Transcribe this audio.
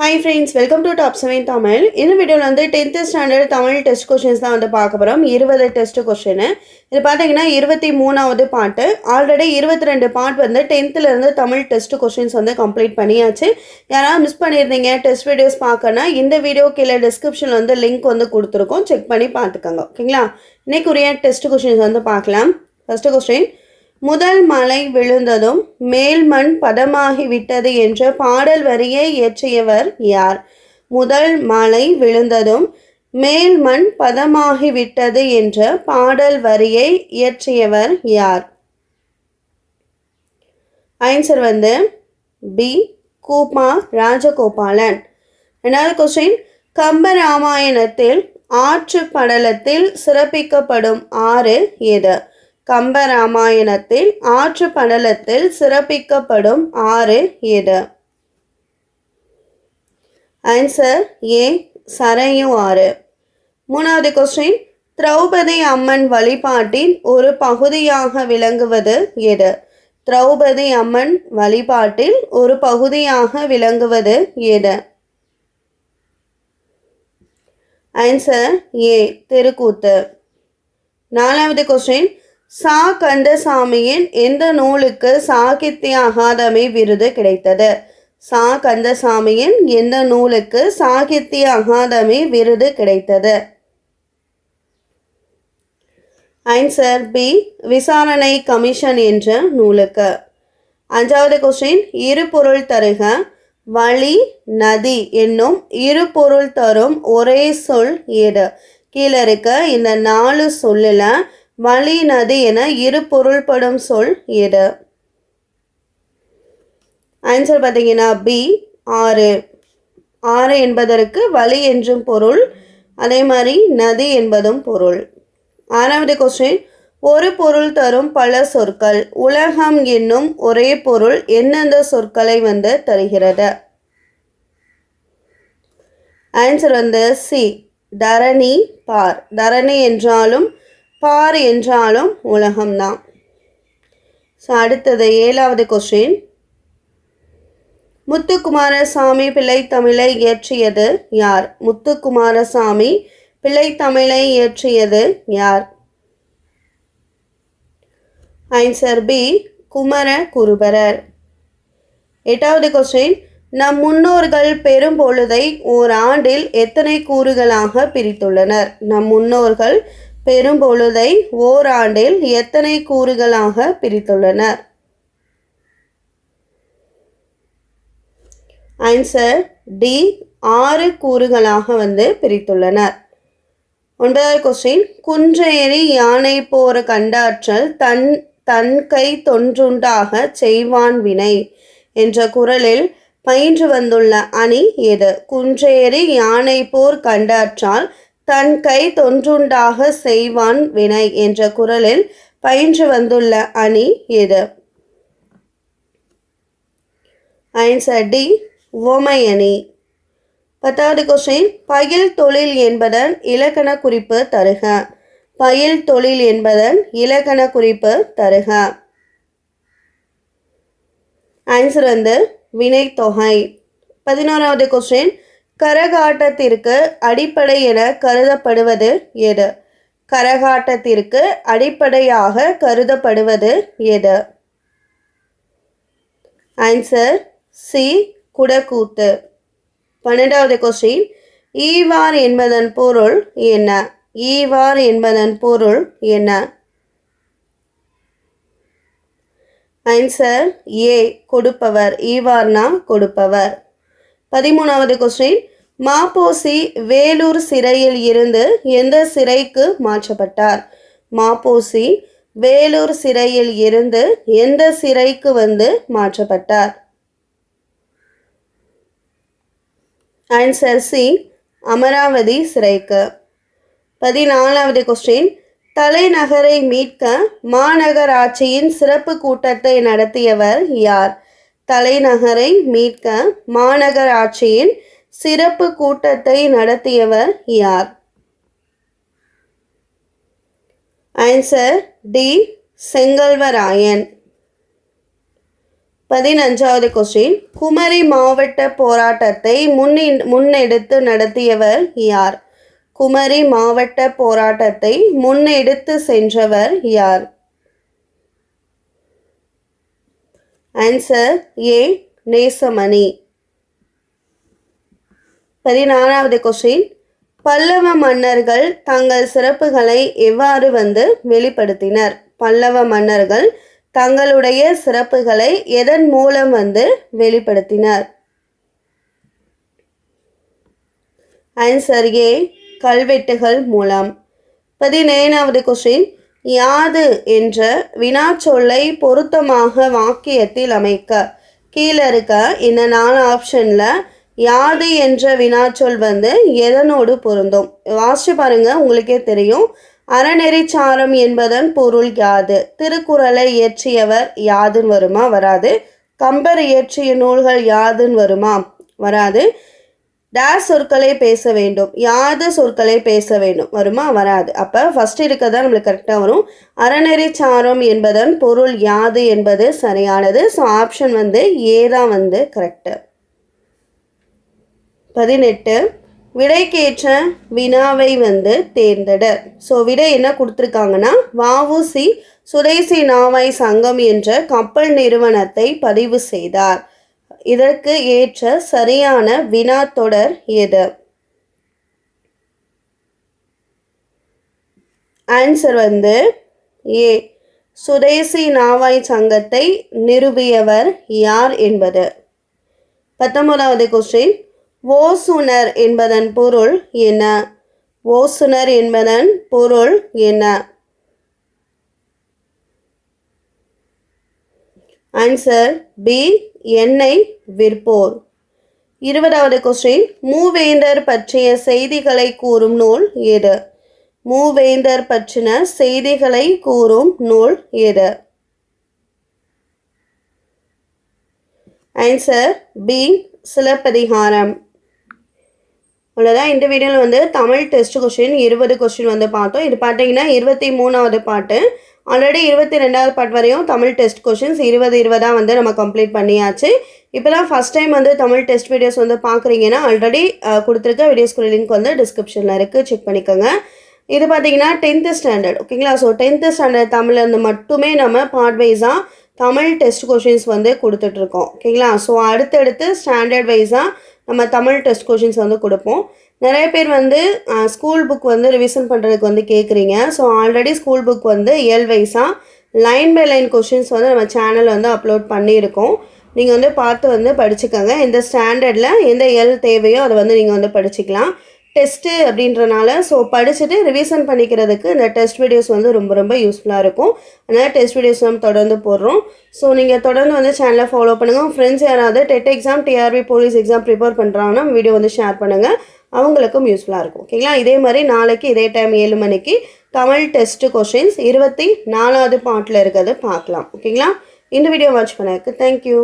Hi friends welcome to top seven Tamil இந்த வீடியோவில் வந்து tenth standard Tamil test questions தான் வந்து பார்க்க போகிறோம் இருபது டெஸ்ட் கொஷின் இது பார்த்தீங்கன்னா இருபத்தி மூணாவது பாட்டு ஆல்ரெடி இருபத்தி ரெண்டு பாட் வந்து டென்த்துலேருந்து தமிழ் டெஸ்ட் கொஷின்ஸ் வந்து கம்ப்ளீட் பண்ணியாச்சு. யாராவது மிஸ் பண்ணியிருந்தீங்க டெஸ்ட் வீடியோஸ் பார்க்கனா இந்த வீடியோ கீழே டிஸ்கிரிப்ஷனில் வந்து லிங்க் வந்து கொடுத்துருக்கோம். செக் பண்ணி பார்த்துக்கோங்க. ஓகேங்களா இன்னைக்குரிய டெஸ்ட் கொஷின்ஸ் வந்து பார்க்கலாம். ஃபஸ்ட்டு கொஸ்டின் முதல் மலை விழுந்ததும் மேல் மண் என்ற பாடல் வரியை இயற்றியவர் யார்? முதல் மலை விழுந்ததும் மேல் மண் என்ற பாடல் வரியை இயற்றியவர் யார்? ஆன்சர் வந்து பி. கூப்பா ராஜகோபாலன். ரெண்டாவது கொஸ்டின் கம்ப ராமாயணத்தில் ஆற்று படலத்தில் சிறப்பிக்கப்படும் ஆறு எது? கம்பராமாயணத்தில் ஆற்று படலத்தில் சிறப்பிக்கப்படும் ஆறு எது? ஆன்சர் ஏ சரையு ஆறு. மூணாவது கொஸ்டின் திரௌபதி அம்மன் வழிபாட்டின் ஒரு பகுதியாக விளங்குவது எது? திரௌபதி அம்மன் வழிபாட்டில் ஒரு பகுதியாக விளங்குவது எது? ஆன்சர் ஏ தெருக்கூத்து. நாலாவது கொஸ்டின் சா கந்தசாமியின் எந்த நூலுக்கு சாகித்ய அகாதமி விருது கிடைத்தது? சா கந்தசாமியின் எந்த நூலுக்கு சாகித்ய அகாதமி விருது கிடைத்தது? Answer B. விசாரணை கமிஷன் என்ற நூலுக்கு. அஞ்சாவது கொஸ்டின் இரு பொருள் தருக. வழி நதி என்னும் இரு பொருள் தரும் ஒரே சொல் எது கீழே இருக்க இந்த நாலு சொல்லில் வழி நதி என இரு பொருள்படும் சொல் எது ஆன்சர் பார்த்தீங்கன்னா பி ஆறு. ஆறு என்பதற்கு வழி என்றும் பொருள் அதே மாதிரி நதி என்பதும் பொருள். ஆறாவது கொஸ்டின் ஒரு பொருள் தரும் பல சொற்கள். உலகம் என்னும் ஒரே பொருள் எந்தெந்த சொற்களை வந்து தருகிறது? ஆன்சர் வந்து சி தரணி பார். தரணி என்றாலும் பார் என்றாலும் உலகம்தான். ஸோ அடுத்தது ஏழாவது கொஸ்டின் முத்துக்குமாரசாமி பிள்ளை தமிழை இயற்றியது யார்? முத்துக்குமாரசாமி பிள்ளை தமிழை இயற்றியது யார்? ஆன்சர் பி குமர குருபரர் எட்டாவது கொஸ்டின் நம் முன்னோர்கள் பெரும் பொழுதை ஓர் ஆண்டில் எத்தனை கூறுகளாக பிரித்துள்ளனர்? நம் முன்னோர்கள் பெரும்பொழுதை ஓராண்டில் எத்தனை கூறுகளாக பிரித்துள்ளனர் ஆன்சர் டி ஆறு கூறுகளாக வந்து பிரித்துள்ளனர். ஒன்பதாவது கொஸ்டின் குன்றேறி யானை போற கண்டாற்றல் தன் தன் கை தொன்றுண்டாக செய்வான் வினை என்ற குரலில் பயின்று வந்துள்ள அணி எது? குன்றேறி யானை போர் கண்டாற்றால் தன் கை தொன்றுண்டாக செய்வான் வினை என்ற குரலில் பயின்று வந்துள்ள அணி எது ஆன்சர் டி உவமையணி பத்தாவது கொஸ்டின் பயில் தொழில் என்பதன் இலக்கண குறிப்பு தருக. பயில் தொழில் என்பதன் இலக்கண குறிப்பு தருக. ஆன்சர் வந்து வினைத்தொகை. பதினோராவது கொஸ்டின் கரகாட்டத்திற்கு அடிப்படை என கருதப்படுவது எது? கரகாட்டத்திற்கு அடிப்படையாக கருதப்படுவது எது? ஆன்சர் சி குடக்கூத்து. பன்னெண்டாவது கொஸ்டின் ஈவார் என்பதன் பொருள் என்ன? ஈவார் என்பதன் பொருள் என்ன? ஆன்சர் ஏ கொடுப்பவர். ஈவார்னா கொடுப்பவர். பதிமூணாவது கொஸ்டின் மாப்போசி வேலூர் சிறையில் இருந்து எந்த சிறைக்கு மாற்றப்பட்டார்? மாப்போசி வேலூர் சிறையில் இருந்து எந்த சிறைக்கு வந்து மாற்றப்பட்டார்? ஆன்சர் சி அமராவதி சிறைக்கு. பதினாலாவது கொஸ்டின் தலைநகரை மீட்க மாநகராட்சியின் சிறப்பு கூட்டத்தை நடத்தியவர் யார்? தலைநகரை மீட்க மாநகராட்சியின் சிறப்பு கூட்டத்தை நடத்தியவர் யார்? Answer D Sengalvarayan. பதினஞ்சாவது கொஸ்டின் குமரி மாவட்ட போராட்டத்தை முன்னி முன்னெடுத்து நடத்தியவர் யார்? குமரி மாவட்ட போராட்டத்தை முன்னெடுத்து சென்றவர் யார்? Answer A Nesamani. பதினாறாவது கொஸ்டின். பல்லவ மன்னர்கள் தங்கள் சிறப்புகளை எவ்வாறு வந்து வெளிப்படுத்தினர்? பல்லவ மன்னர்கள் தங்களுடைய சிறப்புகளை எதன் மூலம் வந்து வெளிப்படுத்தினர்? ஆன்சர் ஏ கல்வெட்டுகள் மூலம். பதினேழாவது கொஸ்டின். யாது என்ற வினாச்சொல்லை பொருத்தமாக வாக்கியத்தில் அமைக்க. கீழே இருக்க இந்த நாலு ஆப்ஷனில் யாது என்ற வினாச்சொல் வந்து எதனோடு பொருந்தும்? வாசிச்சு பாருங்க உங்களுக்கே தெரியும். அறநெறிச்சாரம் என்பதன் பொருள் யாது? திருக்குறளை இயற்றியவர் யாதுன்னு வருமா? வராது. கம்பர் இயற்றிய நூல்கள் யாதுன்னு வருமா? வராது. டேஸ் சொற்களை பேச வேண்டும். யாது சொற்களை பேச வேண்டும். வருமா? வராது. அப்போ ஃபஸ்ட் தான் நம்மளுக்கு கரெக்டாக வரும். அறநெறிச்சாரம் என்பதன் பொருள் யாது என்பது சரியானது. ஸோ ஆப்ஷன் வந்து ஏ தான் வந்து கரெக்டு பதினெட்டு விடைக்கேற்ற வினாவை வந்து தேர்ந்தெடு. ஸோ விடை என்ன கொடுத்துருக்காங்கன்னா வவுசி சுதேசி நாவாய் சங்கம் என்ற கப்பல் நிறுவனத்தை பதிவு செய்தார். இதற்கு ஏற்ற சரியான வினா தொடர் எது? ஆன்சர் வந்து ஏ. சுதேசி நாவாய் சங்கத்தை நிறுவியவர் யார் என்பது? பத்தொன்பதாவது கொஸ்டின் ஓசுனர் என்பதன் பொருள் என்ன? ஓசுனர் என்பதன் பொருள் என்ன? ஆன்சர் பி எண்ணெய் விற்போர். இருபதாவது கொஸ்டின் மூவேந்தர் பற்றிய செய்திகளை கூறும் நூல் எது? மூவேந்தர் பற்றின செய்திகளை கூறும் நூல் எது? Answer B Silappathikaram. அவ்வளோதான் இந்த வீடியோவில் வந்து தமிழ் டெஸ்ட் கொஷின் இருபது கொஸ்டின் வந்து பார்த்தோம். இது பார்த்தீங்கன்னா இருபத்தி மூணாவது பாட்டு. ஆல்ரெடி இருபத்தி ரெண்டாவது பாட் வரையும் தமிழ் டெஸ்ட் கொஷின்ஸ் இருபது இருபதாக வந்து நம்ம கம்ப்ளீட் பண்ணியாச்சு. இப்போ தான் ஃபஸ்ட் டைம் வந்து தமிழ் டெஸ்ட் வீடியோஸ் வந்து பார்க்குறீங்கன்னா ஆல்ரெடி கொடுத்துருக்க வீடியோஸ்குள்ள லிங்க் வந்து டிஸ்கிரிப்ஷனில் இருக்குது செக் பண்ணிக்கோங்க. இது பார்த்தீங்கன்னா டென்த்து ஸ்டாண்டர்ட் ஓகேங்களா? ஸோ டென்த்து ஸ்டாண்டர்ட் தமிழ்லேருந்து மட்டுமே நம்ம பார்ட் வைஸாக தமிழ் டெஸ்ட் கொஷின்ஸ் வந்து கொடுத்துட்ருக்கோம் ஓகேங்களா? ஸோ அடுத்தடுத்து ஸ்டாண்டர்ட் வைஸாக நம்ம தமிழ் டெஸ்ட் கொஷின்ஸ் வந்து கொடுப்போம். நிறைய பேர் வந்து ஸ்கூல் புக் வந்து ரிவிஷன் பண்ணுறதுக்கு வந்து கேட்குறீங்க ஸோ ஆல்ரெடி ஸ்கூல் புக் வந்து இயல் வைஸாக லைன் பை லைன் கொஷின்ஸ் வந்து நம்ம சேனல் வந்து அப்லோட் பண்ணியிருக்கோம். நீங்கள் வந்து பார்த்து வந்து படிச்சுக்கோங்க. இந்த ஸ்டாண்டர்டில் எந்த எல் தேவையோ அதை வந்து நீங்கள் வந்து படிச்சுக்கலாம். டெஸ்ட்டு அப்படின்றனால ஸோ படிச்சுட்டு ரிவிஷன் பண்ணிக்கிறதுக்கு இந்த டெஸ்ட் வீடியோஸ் வந்து ரொம்ப ரொம்ப யூஸ்ஃபுல்லாக இருக்கும். அதனால் டெஸ்ட் வீடியோஸ் நம்ம தொடர்ந்து போடுறோம். ஸோ நீங்கள் தொடர்ந்து வந்து சேனலை ஃபாலோ பண்ணுங்கள் உங்கள் ஃப்ரெண்ட்ஸ் யாராவது TET exam TRB police exam prepare பண்ணுறாங்கன்னா வீடியோ வந்து ஷேர் பண்ணுங்கள் அவங்களுக்கும் யூஸ்ஃபுல்லாக இருக்கும். ஓகேங்களா இதே மாதிரி நாளைக்கு இதே டைம் ஏழு மணிக்கு தமிழ் டெஸ்ட்டு கொஷின்ஸ் இருபத்தி நாலாவது பாட்டில் இருக்கிறது பார்க்கலாம். ஓகேங்களா இந்த வீடியோ வாட்ச் பண்ணதுக்கு தேங்க்யூ